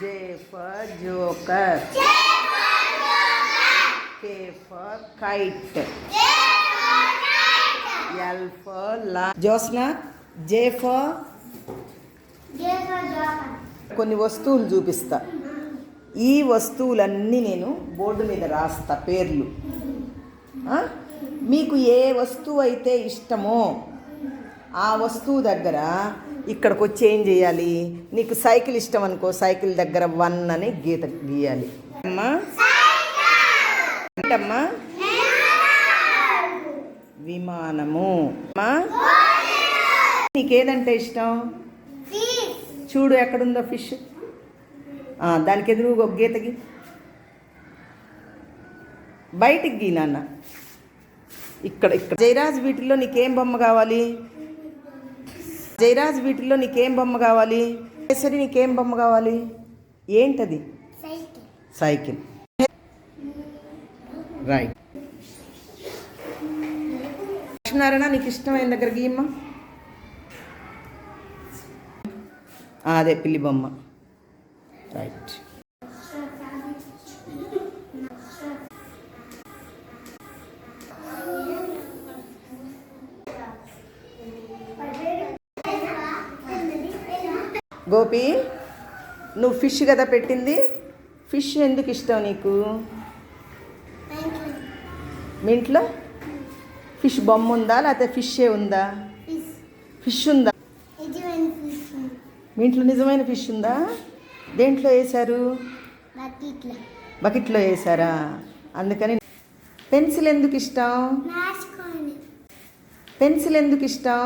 J for joker. K for kite. L for la. Josna. J for కొన్ని వస్తువులు చూపిస్తా ఈ వస్తువులన్నీ నేను బోర్డు మీద రాస్తా పేర్లు మీకు ఏ వస్తువు అయితే ఇష్టమో ఆ వస్తువు దగ్గర ఇక్కడికి వచ్చి ఏం చేయాలి. నీకు సైకిల్ ఇష్టం అనుకో సైకిల్ దగ్గర వన్ అని గీత గీయాలి. అమ్మా. ఏంటమ్మా? విమానము. అమ్మా. నీకేదంటే ఇష్టం? చూడు ఎక్కడుందో ఫిష్ దానికి ఎదురు ఒక గీతకి బయటికి గీ నాన్న. ఇక్కడ ఇక్కడ. జయరాజ్ వీటిల్లో నీకేం బొమ్మ కావాలి? జయరాజ్ వీటిలో నీకేం బొమ్మ కావాలి? సరే నీకేం బొమ్మ కావాలి? ఏంటది? సైకిల్. రైట్. లక్ష్మీనారాయణ నీకు ఇష్టమైన దగ్గర గీయమ్మ. అదే పిల్లి బొమ్మ. రైట్. గోపి నువ్వు ఫిష్ కదా పెట్టింది? ఫిష్ ఎందుకు ఇష్టం నీకు? మీ ఇంట్లో ఫిష్ బొమ్మ ఉందా? లేకపోతే ఫిషే ఉందా? ఫిష్ ఉందా? మీ ఇంట్లో నిజమైన ఫిష్ ఉందా? దేంట్లో వేశారు? బకెట్లో వేశారా? అందుకని పెన్సిల్ ఎందుకు ఇష్టం? పెన్సిల్ ఎందుకు ఇష్టం?